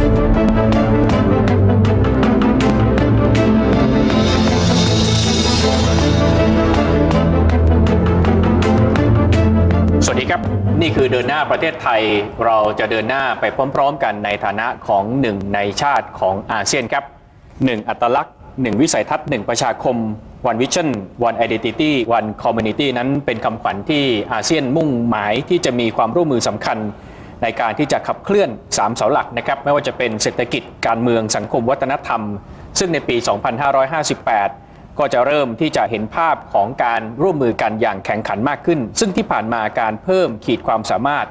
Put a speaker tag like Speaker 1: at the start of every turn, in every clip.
Speaker 1: สวัสดีครับ นี่คือเดินหน้าประเทศไทยเราจะเดินหน้าไปพร้อมๆ กันในฐานะของหนึ่งในชาติของอาเซียนครับหนึ่งอัตลักษณ์หนึ่งวิสัยทัศน์หนึ่งประชาคม one vision one identity one community นั้นเป็นคำขวัญที่อาเซียนมุ่งหมายที่จะมีความร่วมมือสำคัญ ในการที่จะขับเคลื่อน 3 เสาหลักนะครับไม่ว่าจะเป็นเศรษฐกิจการเมืองสังคมวัฒนธรรม ซึ่งในปี 2558 ก็จะเริ่มที่จะเห็นภาพของการร่วมมือกันอย่างแข่งขันมากขึ้น ซึ่งที่ผ่านมาการเพิ่มขีดความสามารถ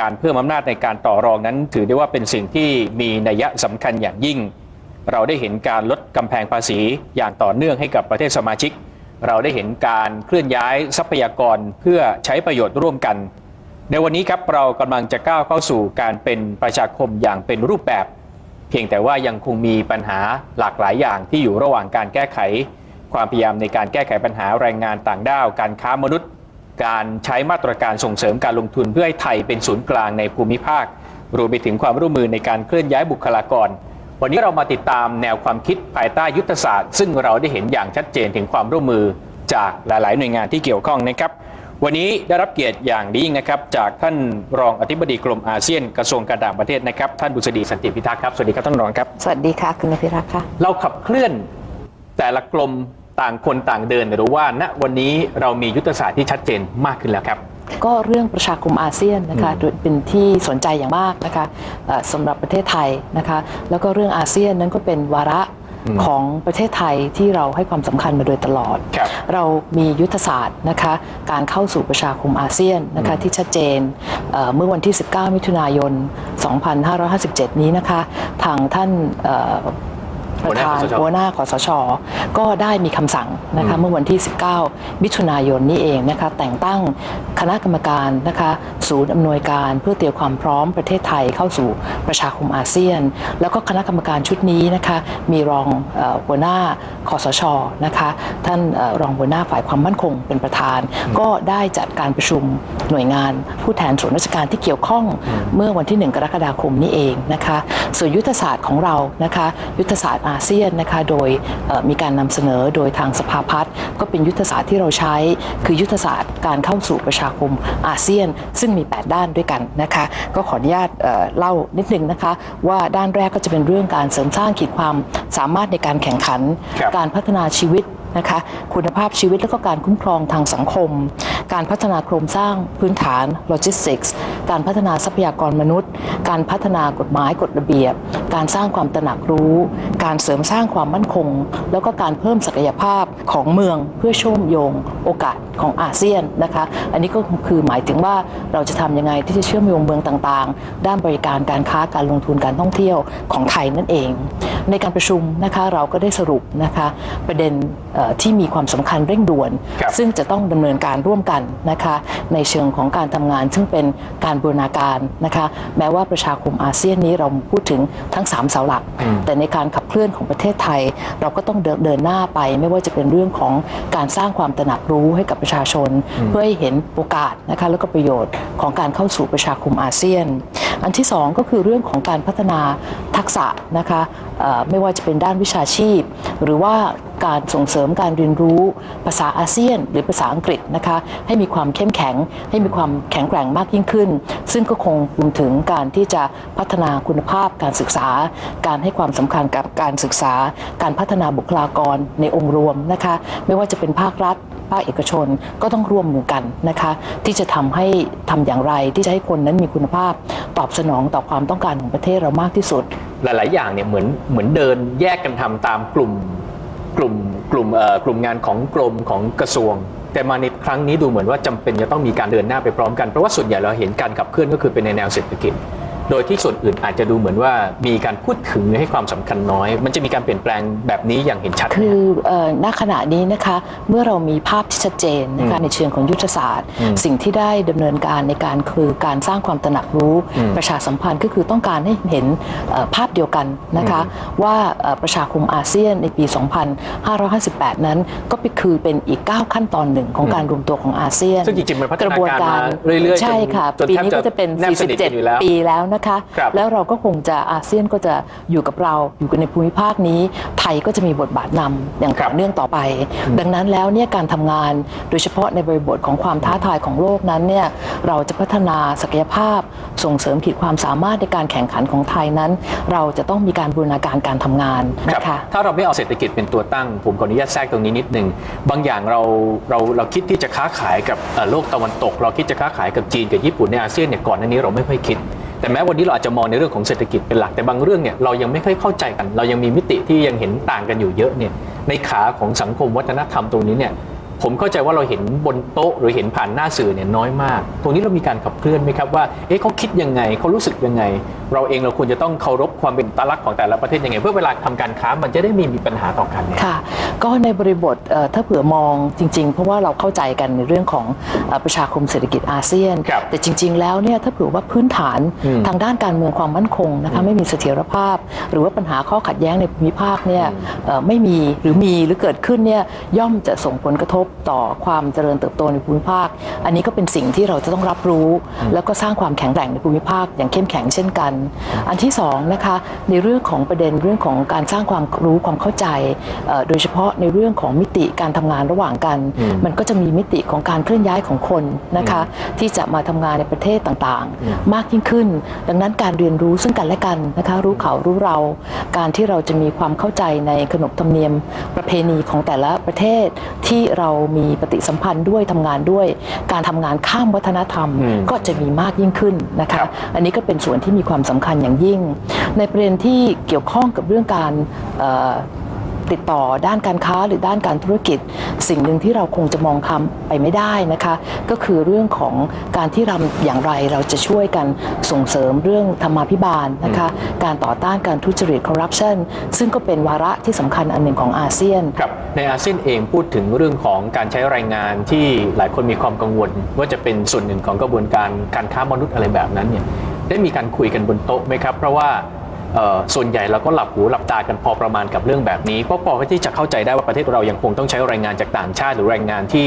Speaker 1: การเพิ่มอำนาจในการต่อรองนั้น ถือได้ว่าเป็นสิ่งที่มีนัยสำคัญอย่างยิ่ง เราได้เห็นการลดกำแพงภาษีอย่างต่อเนื่องให้กับประเทศสมาชิก เราได้เห็นการเคลื่อนย้ายทรัพยากรเพื่อใช้ประโยชน์ร่วมกัน ในวันนี้ครับเรากำลังจะก้าวเข้าสู่การเป็นประชาคมอย่างเป็นรูปแบบ เพียงแต่ว่ายังคงมีปัญหาหลากหลายอย่างที่อยู่ระหว่างการแก้ไข ความพยายามในการแก้ไขปัญหาแรงงานต่างด้าว การค้ามนุษย์ การใช้มาตรการส่งเสริมการลงทุนเพื่อให้ไทยเป็นศูนย์กลางในภูมิภาค รวมไปถึงความร่วมมือในการเคลื่อนย้ายบุคลากร วันนี้เรามาติดตามแนวความคิดภายใต้ยุทธศาสตร์ ซึ่งเราได้เห็นอย่างชัดเจนถึงความร่วมมือจากหลาย ๆ หน่วยงานที่เกี่ยวข้องนะครับ วันนี้ได้รับเกียรติอย่างดียิ่งนะครับ จากท่านรองอธิบดีกรมอาเซียนกระทรวงการต่างประเทศนะครับ ท่านบุษดีสันติพิทักษ์ครับ สวัสดีครับท่านรองครับ
Speaker 2: สวัสดีค่ะ คุณนภิรักษ์ค่ะ
Speaker 1: เราขับเคลื่อนแต่ละกรมต่างคนต่างเดินหรือว่าณวันนี้เรามียุทธศาสตร์ที่ชัดเจนมากขึ้นแล้วครับ
Speaker 2: ก็เรื่องประชาคมอาเซียนนะคะเป็นที่สนใจอย่างมากนะคะเอ่อสำหรับประเทศไทยนะคะ แล้วก็เรื่องอาเซียนนั้นก็เป็นวาระ
Speaker 1: อืม
Speaker 2: ของประเทศไทยที่เราให้ความสำคัญมาโดยตลอด
Speaker 1: ครับ
Speaker 2: เรามียุทธศาสตร์นะคะการเข้าสู่ประชาคมอาเซียนนะคะที่ชัดเจนเอ่อเมื่อวันที่ 19 มิถุนายน 2557 นี้นะคะทางท่านเอ่อ ประธาน
Speaker 1: หัวหน้าคสช
Speaker 2: หัวหน้าคอสช ก็ได้มีคำสั่งนะคะเมื่อวันที่ 19 มิถุนายนนี้เองนะคะแต่งตั้งคณะกรรมการนะคะศูนย์อำนวยการเพื่อเตรียมความพร้อมประเทศไทยเข้าสู่ประชาคมอาเซียน แล้วก็คณะกรรมการชุดนี้นะคะมีรองเอ่อหัวหน้าคอสชนะคะท่านเอ่อรองหัวหน้าฝ่ายความมั่นคงเป็นประธาน ก็ได้จัดการประชุมหน่วยงานผู้แทนส่วนราชการที่เกี่ยวข้องเมื่อวันที่ 1 กรกฎาคมนี้เองนะคะส่วนยุทธศาสตร์ของเรานะคะยุทธศาสตร์อาเซียนนะคะโดยเอ่อมีการนำเสนอโดยทางสภาพัฒน์ก็เป็นยุทธศาสตร์ที่เราใช้ คือยุทธศาสตร์การเข้าสู่ประชาคมอาเซียน ซึ่งมี 8 ด้านด้วยกันนะคะก็ขออนุญาตเอ่อเล่านิดนึงนะคะว่าด้านแรกก็จะเป็นเรื่องการเสริมสร้างขีดความสามารถในการแข่งขัน
Speaker 1: ครับ
Speaker 2: การพัฒนาชีวิต นะคะ คุณภาพชีวิตและก็การคุ้มครองทางสังคม การพัฒนาโครงสร้างพื้นฐานโลจิสติกส์การพัฒนาทรัพยากรมนุษย์ การพัฒนากฎหมายกฎระเบียบ การสร้างความตระหนักรู้ การเสริมสร้างความมั่นคง แล้วก็การเพิ่มศักยภาพของเมืองเพื่อเชื่อมโยงโอกาสของอาเซียนนะคะ อันนี้ก็คือหมายถึงว่าเราจะทำยังไงที่จะเชื่อมโยงเมืองต่างๆ ด้านบริการการค้าการลงทุนการท่องเที่ยวของไทยนั่นเอง ในการประชุมนะคะเราก็ได้สรุปนะคะประเด็นเที่มีความสำคัญเร่งด่วน
Speaker 1: ครับ
Speaker 2: ซึ่งจะต้องดำเนินการร่วมกันนะคะในเชิงของการทำงาน ซึ่งเป็นการบูรณาการนะคะแม้ว่าประชาคมอาเซียนนี้เราพูดถึงทั้ง 3 เสาหลัก แต่ในการขับเคลื่อนของประเทศไทย เราก็ต้องเดินเดินหน้าไป ไม่ว่าจะเป็นเรื่องของการสร้างความตระหนักรู้ให้กับประชาชน เพื่อให้เห็นโอกาสนะคะแล้วก็ประโยชน์ของการเข้าสู่ประชาคมอาเซียน อันที่สองก็คือเรื่องของการพัฒนาทักษะนะคะเอ่อไม่ว่าจะเป็นด้านวิชาชีพ หรือว่า การส่งเสริมการเรียนรู้ภาษาอาเซียน หรือภาษาอังกฤษนะคะให้มีความเข้มแข็ง ให้มีความแข็งแกร่งมากยิ่งขึ้น ซึ่งก็คงรวมถึงการที่จะพัฒนาคุณภาพการศึกษา การให้ความสำคัญกับการศึกษา การพัฒนาบุคลากรในองค์รวมนะคะไม่ว่าจะเป็นภาครัฐภาคเอกชนก็ต้องร่วมมือกันนะคะที่จะทำให้ทำอย่างไรที่จะให้คนนั้นมีคุณภาพ ตอบสนองต่อความต้องการของประเทศเรามากที่สุด
Speaker 1: หลาย ๆ อย่างเนี่ยเหมือนเหมือนเดินแยกกันทำตามกลุ่ม กลุ่มกลุ่มเอ่อกลุ่มงานของกรมของกระทรวง แต่มาในครั้งนี้ดูเหมือนว่าจำเป็นจะต้องมีการเดินหน้าไปพร้อมกัน เพราะว่าส่วนใหญ่เราเห็นการขับเคลื่อนก็คือเป็นในแนวเศรษฐกิจ โดยที่ส่วนอื่นอาจจะดูเหมือนว่ามีการพูดถึงให้ความสำคัญน้อย มันจะมีการเปลี่ยนแปลงแบบนี้อย่างเห็นชัดไหม
Speaker 2: คือ
Speaker 1: ฮะ
Speaker 2: เอ่อณขณะนี้นะคะเมื่อเรามีภาพที่ชัดเจนนะคะ
Speaker 1: อืม
Speaker 2: ในเชิงของยุทธศาสตร์
Speaker 1: อืม
Speaker 2: สิ่งที่ได้ดำเนินการในการคือการสร้างความตระหนักรู้
Speaker 1: อืม
Speaker 2: ประชาสัมพันธ์ก็คือต้องการให้เห็นเอ่อภาพเดียวกันนะคะว่าเอ่อประชาคมอาเซียนในปี 2558 นั้น ก็เป็นคือเป็นอีก 9 ขั้นตอนหนึ่งของการรวมตัวของอาเซียน
Speaker 1: ซึ่งจริงๆมันพัฒ
Speaker 2: ก
Speaker 1: นา
Speaker 2: ระบวน
Speaker 1: การ
Speaker 2: การ
Speaker 1: มาเรื่อยๆ
Speaker 2: ใช่ค่ะ
Speaker 1: จน
Speaker 2: ปี
Speaker 1: แทบ
Speaker 2: นี้ก็จะเป็น
Speaker 1: แนบสนิทกันอยู่แล้ว
Speaker 2: 47 ปีแล้วนะคะ
Speaker 1: ครับ
Speaker 2: แล้วเราก็คงจะอาเซียนก็จะอยู่กับเราอยู่กันในภูมิภาคนี้ ไทยก็จะมีบทบาทนำอย่าง
Speaker 1: ครั
Speaker 2: ต่
Speaker 1: บ
Speaker 2: อเนื่องต่อไป ดังนั้นแล้วเนี่ยการทำงานโดยเฉพาะในบริบทของความท้าทายของโลกนั้นเนี่ยเราจะพัฒนาศักยภาพส่งเสริมขีดความสามารถในการแข่งขันของไทยนั้น เราจะต้องมีการบูรณาการการทำงาน
Speaker 1: ครับ
Speaker 2: นะคะ
Speaker 1: ถ้าเราไม่เอาเศรษฐกิจเป็นตัวตั้ง ผมขออนุญาตแทรกตรงนี้นิดนึงบางอย่างเราเราเราคิดที่จะค้าขายกับเอ่อโลกตะวันตก เราคิดจะค้าขายกับจีนกับญี่ปุ่นในอาเซียนเนี่ยก่อนหน้านี้เราไม่ค่อยคิด แต่แม้วันนี้เราอาจจะมองในเรื่องของเศรษฐกิจเป็นหลักแต่บางเรื่องเนี่ยเรายังไม่ค่อยเข้าใจกัน เรายังมีมิติที่ยังเห็นต่างกันอยู่เยอะเนี่ยในขาของสังคมวัฒนธรรมตรงนี้เนี่ยผมเข้าใจว่าเราเห็นบนโต๊ะหรือเห็นผ่านหน้าสื่อเนี่ยน้อยมาก ตรงนี้เรามีการขับเคลื่อนไหมครับว่า เอ๊ะเขาคิดยังไงเขารู้สึกยังไงเราเองเราควรจะต้องเคารพความเป็นอัตลักษณ์ของแต่ละประเทศยังไง เพื่อเวลาทำการค้ามันจะได้ไมีมีปัญหาต่อกันเนี่ย
Speaker 2: ค่ะ ก็ในบริบทเอ่อถ้าเผื่อมองจริง ๆ เพราะว่าเราเข้าใจกันในเรื่องของเอ่อประชาคมเศรษฐกิจอาเซียน
Speaker 1: ครับ
Speaker 2: แต่จริง ๆ แล้วเนี่ยถ้าเผื่อว่าพื้นฐาน
Speaker 1: อืม
Speaker 2: ทางด้านการเมืองความมั่นคงนะคะไม่มีเสถียรภาพ หรือว่าปัญหาข้อขัดแย้งในภูมิภาคเนี่ยเอ่อไม่มีหรือมีหรือเกิดขึ้นเนี่ยย่อมจะส่งผลกระทบต่อความเจริญเติบโตในภูมิภาค อันนี้ก็เป็นสิ่งที่เราจะต้องรับรู้ แล้วก็สร้างความแข็งแกร่งในภูมิภาคอย่างเข้มแข็งเช่นกันอันที่สองนะคะในเรื่องของประเด็นเรื่องของการสร้างความรู้ความเข้าใจเอ่อโดยเฉพาะในเรื่องของมิติการทำงานระหว่างกัน มันก็จะมีมิติของการเคลื่อนย้ายของคนนะคะที่จะมาทำงานในประเทศต่างๆ มากยิ่งขึ้น ดังนั้นการเรียนรู้ซึ่งกันและกันนะคะรู้เขารู้เรา การที่เราจะมีความเข้าใจในขนบธรรมเนียมประเพณีของแต่ละประเทศที่เรามีปฏิสัมพันธ์ด้วยทำงานด้วย การทำงานข้ามวัฒนธรรม
Speaker 1: อืม
Speaker 2: ก็จะมีมากยิ่งขึ้นนะ
Speaker 1: ครั
Speaker 2: คะ
Speaker 1: บ
Speaker 2: อันนี้ก็เป็นส่วนที่มีความสำคัญอย่างยิ่ง ในประเด็นที่เกี่ยวข้องกับเรื่องการติดต่อด้านการค้าหรือด้านการธุรกิจ สิ่งหนึ่งที่เราคงจะมองคำไปไม่ได้นะคะ ก็คือเรื่องของการที่เราอย่างไรเราจะช่วยกันส่งเสริมเรื่องธรรมาภิบาลนะคะการต่อต้านการทุจริตคอร์รัปชันซึ่งก็เป็นวาระที่สำคัญอันหนึ่งของอาเซียน
Speaker 1: ครับในอาเซียนเองพูดถึงเรื่องของการใช้แรงงานที่หลายคนมีความกังวล ว่าจะเป็นส่วนหนึ่งของกระบวนการการค้ามนุษย์อะไรแบบนั้นเนี่ย ได้มีการคุยกันบนโต๊ะไหมครับ เพราะว่า ส่วนใหญ่เราก็หลับหูหลับตากันพอประมาณกับเรื่องแบบนี้เพราะพอที่จะเข้าใจได้ว่าประเทศเรายังคงต้องใช้แรงงานจากต่างชาติหรือแรงงานที่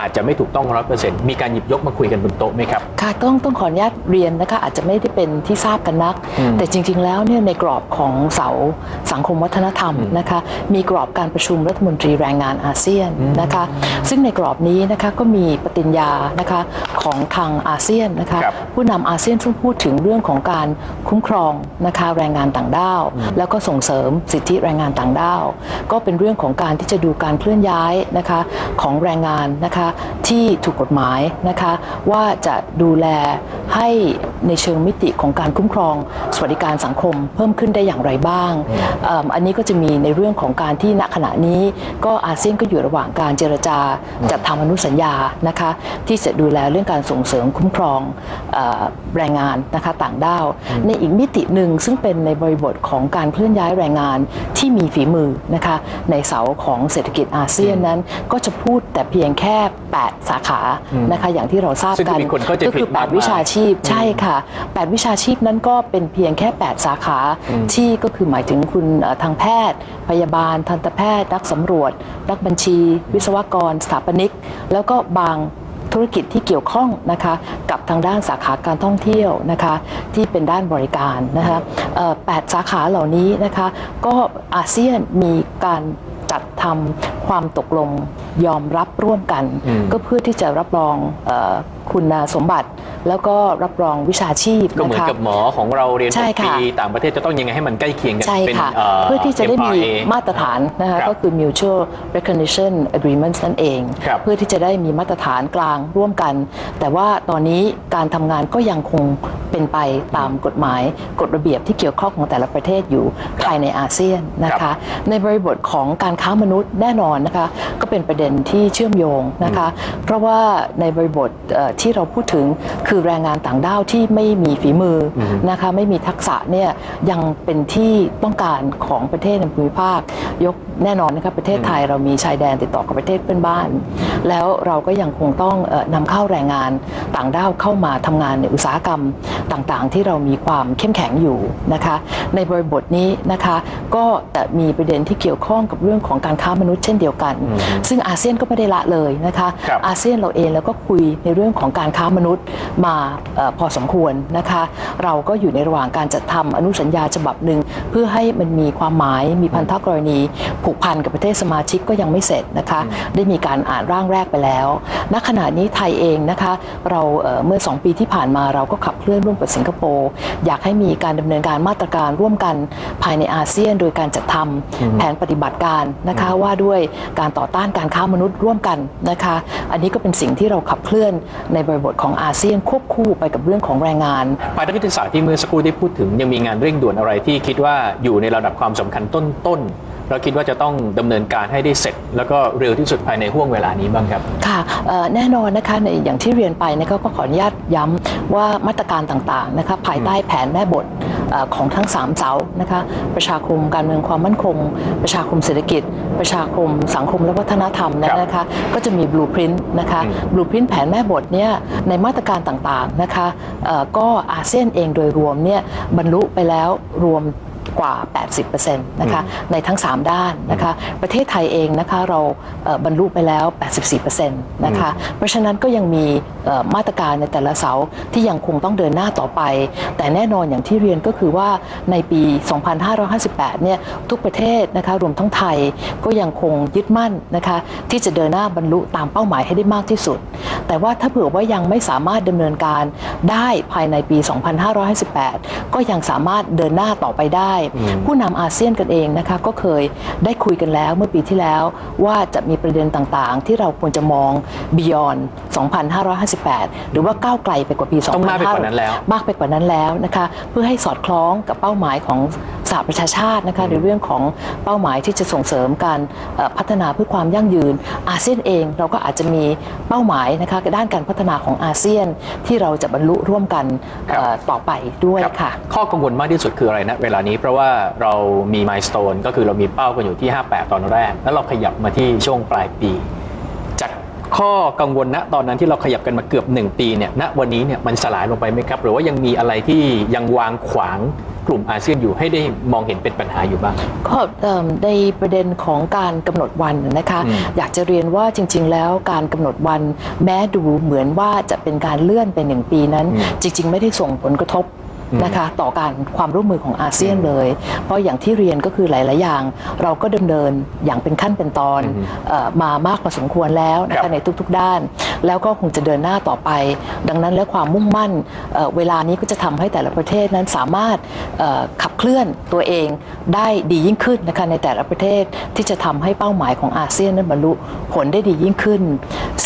Speaker 1: อาจจะไม่ถูกต้องร้อยเปอร์เซ็นต์มีการหยิบยกมาคุยกันบนโต๊ะไหมครับ
Speaker 2: ค่ะต้องต้องขออนุญาตเรียนนะคะอาจจะไม่ได้เป็นที่ทราบกันนัก
Speaker 1: อืม
Speaker 2: แต่จริง ๆ แล้วเนี่ยในกรอบของเสาสังคมวัฒนธรรมนะคะมีกรอบการประชุมรัฐมนตรีแรงงานอาเซียนนะคะซึ่งในกรอบนี้นะคะก็มีปฏิญญานะคะของทางอาเซียนนะคะ
Speaker 1: ครับ
Speaker 2: ผู้นำอาเซียนซึ่งพูดถึงเรื่องของการคุ้มครองนะคะแรงงานต่างด้าว แล้วก็ส่งเสริมสิทธิแรงงานต่างด้าว ก็เป็นเรื่องของการที่จะดูการเคลื่อนย้ายนะคะของแรงงานนะคะที่ถูกกฎหมายนะคะว่าจะดูแลให้ในเชิงมิติของการคุ้มครอง สวัสดิการสังคมเพิ่มขึ้นได้อย่างไรบ้างเอิ่มอันนี้ก็จะมีในเรื่องของการที่ณขณะนี้ ก็อาเซียนก็อยู่ระหว่างการเจรจาจัดทำอนุสัญญานะคะที่จะดูแลเรื่องการส่งเสริมคุ้มครองเออแรงงานนะคะต่างด้าว ในอีกมิติหนึ่งซึ่งเป็นในบริบทของการเคลื่อนย้ายแรงงานที่มีฝีมือนะคะในเสาของเศรษฐกิจอาเซียนนั้น ก็จะพูดแต่เพียงแค่ 8 สาขานะคะอย่างที่เราทราบ
Speaker 1: ซึ่ง
Speaker 2: กั
Speaker 1: ก็
Speaker 2: น
Speaker 1: มีคนเข้าใจ
Speaker 2: ก็
Speaker 1: ผิ
Speaker 2: คื
Speaker 1: ด
Speaker 2: อ
Speaker 1: มากมาย
Speaker 2: 8วิชาชีพใช่ค่ะ 8 วิชาชีพนั้นก็เป็นเพียงแค่ 8 สาขาที่ก็คือหมายถึงคุณเอ่อทางแพทย์ พยาบาล ทันตแพทย์ นักสำรวจ นักบัญชี วิศวกร สถาปนิก แล้วก็บาง ธุรกิจที่เกี่ยวข้องนะคะกับทางด้านสาขาการท่องเที่ยวนะคะที่เป็นด้านบริการนะคะเอ่อแปดสาขาเหล่านี้นะคะก็อาเซียนมีการจัดทำความตกลงยอมรับร่วมกัน
Speaker 1: อืม
Speaker 2: ก็เพื่อที่จะรับรองเออคุณสมบัติ แล้วก็รับรองวิชาชีพ
Speaker 1: ก็เหมือน
Speaker 2: นะคะ
Speaker 1: กับหมอของเราเรียน
Speaker 2: ใช่
Speaker 1: หก
Speaker 2: ค่ะ
Speaker 1: ปีต่างประเทศจะต้องยังไงให้มันใกล้เคียงกัน
Speaker 2: ใช่
Speaker 1: เป็น
Speaker 2: ค่ะ
Speaker 1: เอ่อ
Speaker 2: เพื่อที่จะได้มี
Speaker 1: MRA
Speaker 2: มาตรฐานนะคะ
Speaker 1: ครับ
Speaker 2: ก็คือ mutual recognition agreements นั่นเอง
Speaker 1: ครับ
Speaker 2: เพื่อที่จะได้มีมาตรฐานกลางร่วมกัน แต่ว่าตอนนี้การทำงานก็ยังคงเป็นไปตามกฎหมายกฎระเบียบที่เกี่ยวข้องของแต่ละประเทศอยู่ภายในอาเซียนนะ
Speaker 1: ครั
Speaker 2: คะ
Speaker 1: บ
Speaker 2: ในบริบทของการค้ามนุษย์แน่นอนนะคะก็เป็นประเด็นที่เชื่อมโยงนะคะ เพราะว่าในบริบทเอ่อที่เราพูดถึงคือแรงงานต่างด้าวที่ไม่มีฝีมืออนะคะไม่มีทักษะเนี่ยยังเป็นที่ต้องการของประเทศในภูมิภาค ยกแน่นอนนะคะประเทศไทยเรามีชายแดนติดต่อกับประเทศเพื่อนบ้าน แล้วเราก็ยังคงต้องเอ่อนำเข้าแรงงานต่างด้าวเข้ามาทำงานในอุตสาหกรรมต่างๆ ที่เรามีความเข้มแข็งอยู่นะคะในบริบทนี้นะคะก็จะมีประเด็นที่เกี่ยวข้องกับเรื่องของการค้ามนุษย์เช่นเดียวกัน ซึ่งอาเซียนก็ไม่ได้ละเลยนะคะ
Speaker 1: ครับ
Speaker 2: อาเซียนเราเองแล้วก็คุยในเรื่องของการค้ามนุษย์มาเออพอสมควรนะคะ เราก็อยู่ในระหว่างการจัดทำอนุสัญญาฉบับหนึ่งเพื่อให้มันมีความหมายมีพันธกรณีผูกพันกับประเทศสมาชิกก็ยังไม่เสร็จนะคะ ได้มีการอ่านร่างแรกไปแล้วณขณะนี้ไทยเองนะคะ เราเอ่อเมื่อ 2 ปีที่ผ่านมาเราก็ขับเคลื่อนร่วมกับสิงคโปร์อยากให้มีการดำเนินการมาตรการร่วมกันภายในอาเซียน โดยการจัดทำแผนปฏิบัติการนะคะว่าด้วยการต่อต้านการค้ามนุษย์ร่วมกันนะคะ อันนี้ก็เป็นสิ่งที่เราขับเคลื่อนในบริบทของอาเซียนคควบคู่ไปกับเรื่องของแรงงาน
Speaker 1: ภายในยุทธศาสตร์ที่เมื่อสักครู่ได้พูดถึงยังมีงานเร่งด่วนอะไรที่คิดว่าอยู่ในระดับความสำคัญต้นๆ เราคิดว่าจะต้องดำเนินการให้ได้เสร็จ แล้วก็เร็วที่สุดภายในห่วงเวลานี้บ้างครับ
Speaker 2: ค่ะเอ่อแน่นอนนะคะในอย่างที่เรียนไปนะคะก็ขออนุญาตย้ำว่ามาตรการต่างๆนะคะภายใต้แผนแม่บทเอ่อของทั้ง 3 เสานะคะประชาคมการเมืองความมั่นคง ประชาคมเศรษฐกิจ ประชาคมสังคมและวัฒนธรรมเนยนะคะก็จะมีบลูพรินต์นะคะ
Speaker 1: อืม
Speaker 2: บลูพรินต์แผนแม่บทเนี่ยในมาตรการต่างๆนะคะเอ่อก็อาเซียนเองโดยรวมเนี่ยบรรลุไปแล้วรวม กว่า 80%นะคะในทั้ง 3 ด้านนะคะประเทศไทยเองนะคะเราเอ่อบรรลุไปแล้ว 84%นะคะเพราะฉะนั้นก็ยังมีเอ่อมาตรการในแต่ละเสาที่ยังคงต้องเดินหน้าต่อไป แต่แน่นอนอย่างที่เรียนก็คือว่าในปี 2558 เนี่ยทุกประเทศนะคะรวมทั้งไทยก็ยังคงยึดมั่นนะคะที่จะเดินหน้าบรรลุตามเป้าหมายให้ได้มากที่สุด แต่ว่าถ้าเผื่อว่ายังไม่สามารถดำเนินการได้ภายในปี 2558 ก็ยังสามารถเดินหน้าต่อไปได้ผู้นำอาเซียนกันเองนะคะก็เคยได้คุยกันแล้วเมื่อปีที่แล้วว่าจะมีประเด็นต่างๆ ที่เราควรจะมอง beyond 2558 หรือว่าก้าวไกลไปกว่าปี
Speaker 1: ต้องมากไปกว่านั้นแล้ว
Speaker 2: มากไปกว่านั้นแล้วนะคะเพื่อให้สอดคล้องกับเป้าหมายของส หประชาชาตินะคะในเรื่องของเป้าหมายที่จะส่งเสริมการเอ่อพัฒนาเพื่อความยั่งยืน อาเซียนเองเราก็อาจจะมีเป้าหมายนะคะด้านการพัฒนาของอาเซียนที่เราจะบรรลุร่วมกัน
Speaker 1: ครับ
Speaker 2: เอ่อต่อไปด้วย
Speaker 1: รับ
Speaker 2: ค่ะ
Speaker 1: ข้อกังวลมากที่สุดคืออะไรนะเวลานี้เพราะว่าเรามีมายส t ตนก็คือเรามีเป้ากันอยู่ที่ 58 ตอนแรก แล้วเราขยับมาที่ช่วงปลายปีจากข้อกังวลณตอนนั้นที่เราขยับกันมาเกือบ 1 ปีเนี่ยณวันนี้เนี่ยมันสลายลงไปไหมครับ หรือว่ายังมีอะไรที่ยังวางขวาง กลุ่มอาเซียนอยู่ให้ได้มองเห็นเป็นปัญหาอยู่บ้าง
Speaker 2: ก็เอิ่มในประเด็นของการกำหนดวันนะคะ
Speaker 1: อืม
Speaker 2: อยากจะเรียนว่าจริง ๆ แล้วการกำหนดวันแม้ดูเหมือนว่าจะเป็นการเลื่อนไปหนึ่งปีนั้น จริง ๆ ไม่ได้ส่งผลกระทบ นะคะต่อการความร่วมมือของอาเซียนเลย เพราะอย่างที่เรียนก็คือหลาย ๆ อย่าง เราก็ดำเนินอย่างเป็นขั้นเป็นตอนเอ่อมามากพอสมควรแล้วนะ
Speaker 1: ครั
Speaker 2: คะ
Speaker 1: บ
Speaker 2: ในทุก ๆ ด้าน แล้วก็คงจะเดินหน้าต่อไป ดังนั้นและความมุ่งมั่นเอ่อเวลานี้ก็จะทำให้แต่ละประเทศนั้นสามารถเอ่อขับเคลื่อนตัวเองได้ดียิ่งขึ้นนะคะในแต่ละประเทศที่จะทำให้เป้าหมายของอาเซียนนั้นบรรลุผลได้ดียิ่งขึ้น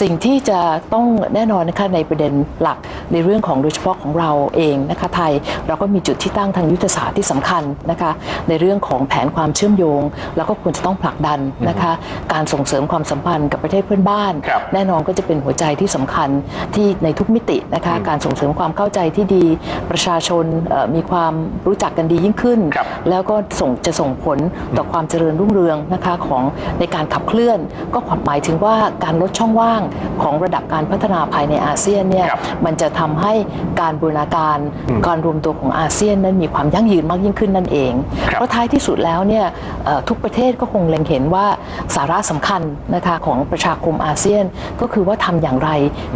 Speaker 2: สิ่งที่จะต้องแน่นอนนะคะในประเด็นหลักในเรื่องของโดยเฉพาะของเราเองนะคะไทยเราก็มีจุดที่ตั้งทางยุทธศาสตร์ที่สำคัญนะคะในเรื่องของแผนความเชื่อมโยง แล้วก็ควรจะต้องผลักดันนะคะการส่งเสริมความสัมพันธ์กับประเทศเพื่อนบ้าน
Speaker 1: ครับ
Speaker 2: แน่นอนก็จะเป็นหัวใจที่สำคัญที่ในทุกมิตินะคะการส่งเสริมความเข้าใจที่ดีประชาชนเอ่อมีความรู้จักกันดียิ่งขึ้น
Speaker 1: ครับ
Speaker 2: แล้วก็ส่งจะส่งผลต่อความเจริญรุ่งเรืองนะคะของในการขับเคลื่อน ก็หมายถึงว่าการลดช่องว่างของระดับการพัฒนาภายในอาเซียนเนี่ย
Speaker 1: ครับ
Speaker 2: มันจะทำให้การบูรณาการการรวมตัวของอาเซียนนั้นมีความยั่งยืนมากยิ่งขึ้นนั่นเอง
Speaker 1: ครับ
Speaker 2: เพราะท้ายที่สุดแล้วเนี่ยเอ่อทุกประเทศก็คงเล็งเห็นว่าสาระสำคัญนะคะของประชาคมอาเซียนก็คือว่าทำอย่างไร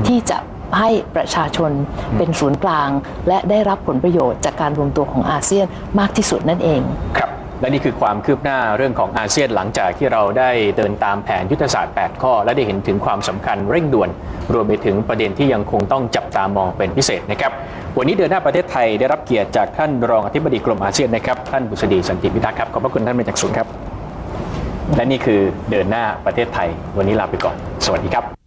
Speaker 2: ที่จะให้ประชาชนเป็นศูนย์กลาง และได้รับผลประโยชน์จากการรวมตัวของอาเซียนมากที่สุดนั่นเอง
Speaker 1: ครับ และนี่คือความคืบหน้าเรื่องของอาเซียนหลังจากที่เราได้เดินตามแผนยุทธศาสตร์ 8 ข้อ และได้เห็นถึงความสำคัญเร่งด่วน รวมไปถึงประเด็นที่ยังคงต้องจับตามองเป็นพิเศษนะครับ วันนี้เดินหน้าประเทศไทยได้รับเกียรติจากท่านรองอธิบดีกรมอาเซียนนะครับท่านบุษดีสันติพิทักษ์ครับขอบพระคุณท่านเป็นจากสูงครับ และนี่คือเดินหน้าประเทศไทย วันนี้ลาไปก่อน สวัสดีครับ